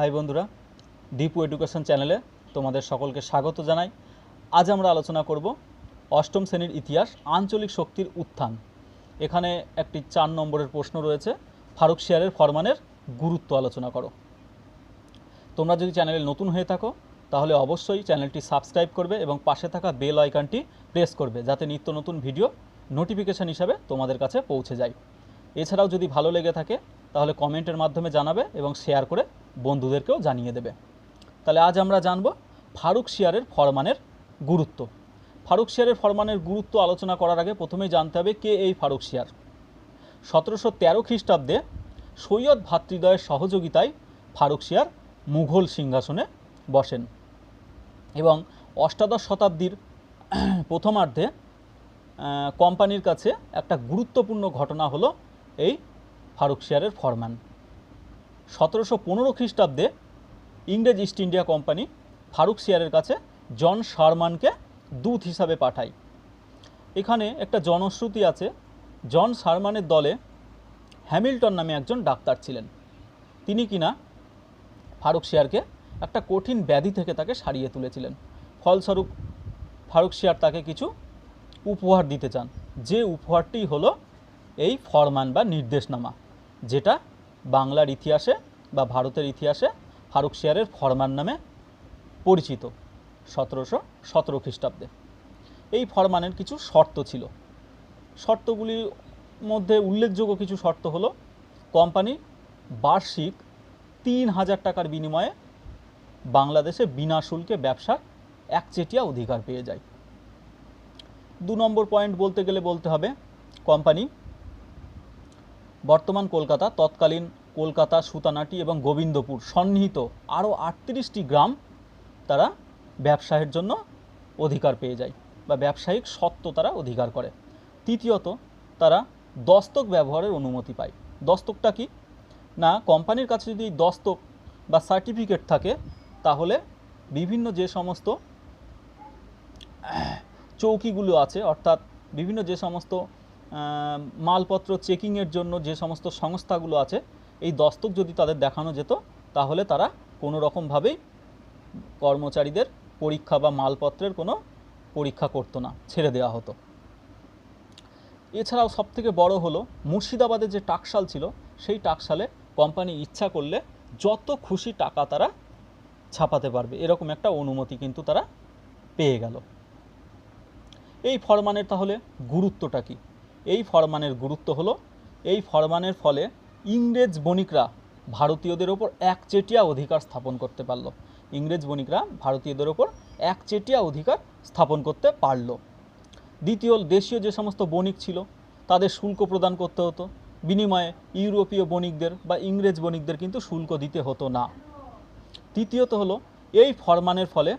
High বন্ধুরা Dipu education চ্যানেলে তোমাদের সকলকে স্বাগত জানাই। আজ আমরা আলোচনা করব অষ্টম শ্রেণির ইতিহাস, আঞ্চলিক শক্তির উত্থান। এখানে একটি চার নম্বরের প্রশ্ন রয়েছে, ফারুক শিয়ারের ফরমানের গুরুত্ব আলোচনা করো। তোমরা যদি চ্যানেলে নতুন হয়ে থাকো, তাহলে অবশ্যই চ্যানেলটি সাবস্ক্রাইব করবে এবং পাশে থাকা বেল আইকনটি প্রেস করবে, যাতে নিত্য নতুন ভিডিও নোটিফিকেশান হিসাবে তোমাদের কাছে পৌঁছে যায়। এছাড়াও যদি ভালো লেগে থাকে, তাহলে কমেন্টের মাধ্যমে জানাবে এবং শেয়ার করে বন্ধুদেরকেও জানিয়ে দেবে। তাহলে আজ আমরা জানব ফারুক শিয়ারের ফরমানের গুরুত্ব। ফারুক শিয়ারের ফরমানের গুরুত্ব আলোচনা করার আগে প্রথমেই জানতে হবে কে এই ফারুক শিয়ার। সতেরোশো তেরো খ্রিস্টাব্দে সৈয়দ ভ্রাতৃদ্বয়ের সহযোগিতায় ফারুক শিয়ার মুঘল সিংহাসনে বসেন এবং অষ্টাদশ শতাব্দীর প্রথমার্ধে কোম্পানির কাছে একটা গুরুত্বপূর্ণ ঘটনা হলো এই ফারুক শিয়ারের ফরমান। সতেরোশো পনেরো খ্রিস্টাব্দে ইংরেজ ইস্ট ইন্ডিয়া কোম্পানি ফারুক শিয়ারের কাছে জন শারমানকে দূত হিসাবে পাঠায়। এখানে একটা জনশ্রুতি আছে, জন শারমানের দলে হ্যামিল্টন নামে একজন ডাক্তার ছিলেন। তিনি কিনা ফারুক শিয়ারকে একটা কঠিন ব্যাধি থেকে তাকে সারিয়ে তুলেছিলেন। ফলস্বরূপ ফারুক শিয়ার তাকে কিছু উপহার দিতে চান। যে উপহারটি হলো এই ফরমান বা নির্দেশনামা, যেটা বাংলার ইতিহাসে বা ভারতের ইতিহাসে ফারুক শিয়ারের ফরমান নামে পরিচিত সতেরোশো সতেরো খ্রিস্টাব্দে। এই ফরমানের কিছু শর্ত ছিল। শর্তগুলির মধ্যে উল্লেখযোগ্য কিছু শর্ত হলো, কোম্পানি বার্ষিক তিন হাজার টাকার বিনিময়ে বাংলাদেশে বিনা শুল্কে ব্যবসার একচেটিয়া অধিকার পেয়ে যায়। দু নম্বর পয়েন্ট বলতে গেলে বলতে হবে, কোম্পানি বর্তমান কলকাতা তৎকালীন কলকাতা, সুতানাটি এবং গোবিন্দপুর সন্নিহিত আরও আটত্রিশটি গ্রাম তারা ব্যবসায়ের জন্য অধিকার পেয়ে যায় বা ব্যবসায়িক সত্ত্ব তারা অধিকার করে। তৃতীয়ত, তারা দস্তক ব্যবহারের অনুমতি পায়। দস্তকটা কি? না, কোম্পানির কাছে যদি দস্তক বা সার্টিফিকেট থাকে, তাহলে বিভিন্ন যে সমস্ত চৌকিগুলো আছে, অর্থাৎ বিভিন্ন যে সমস্ত মালপত্র চেকিংয়ের জন্য যে সমস্ত সংস্থাগুলো আছে এই দস্তক যদি তাদের দেখানো যেত, তাহলে তারা কোনো রকমভাবেই কর্মচারীদের পরীক্ষা বা মালপত্রের কোনো পরীক্ষা করতো না, ছেড়ে দেওয়া হতো। এছাড়াও সবথেকে বড় হলো, মুর্শিদাবাদে যে টাকশাল ছিল, সেই টাকশালে কোম্পানি ইচ্ছা করলে যত খুশি টাকা তারা ছাপাতে পারবে। এরকম একটা অনুমতি কিন্তু তারা পেয়ে গেল। এই ফরমানের তাহলে গুরুত্বটা কি? এই ফরমানের গুরুত্ব হলো, এই ফরমানের ফলে ইংরেজ বণিকরা ভারতীয়দের ওপর একচেটিয়া অধিকার স্থাপন করতে পারল। ইংরেজ বণিকরা ভারতীয়দের ওপর একচেটিয়া অধিকার স্থাপন করতে পারল। দ্বিতীয়, দেশীয় যে সমস্ত বণিক ছিল, তাদের শুল্ক প্রদান করতে হতো। বিনিময়ে ইউরোপীয় বণিকদের বা ইংরেজ বণিকদের কিন্তু শুল্ক দিতে হতো না। তৃতীয়ত হলো, এই ফরমানের ফলে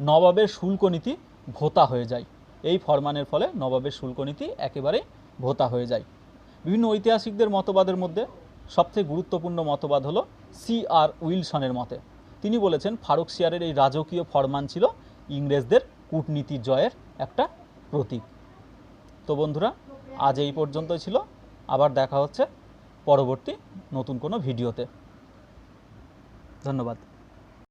নবাবের শুল্ক নীতি ভোতা হয়ে যায়। এই ফরমানের ফলে নবাবের শুল্ক নীতি একেবারেই ভোতা হয়ে যায়। বিভিন্ন ঐতিহাসিকদের মতবাদের মধ্যে সবথেকে গুরুত্বপূর্ণ মতবাদ হলো সি আর উইলসনের মতে। তিনি বলেছেন, ফারুক শিয়ারের এই রাজকীয় ফরমান ছিল ইংরেজদের কূটনীতি জয়ের একটা প্রতীক। তো বন্ধুরা, আজ এই পর্যন্তই ছিল। আবার দেখা হচ্ছে পরবর্তী নতুন কোনো ভিডিওতে। ধন্যবাদ।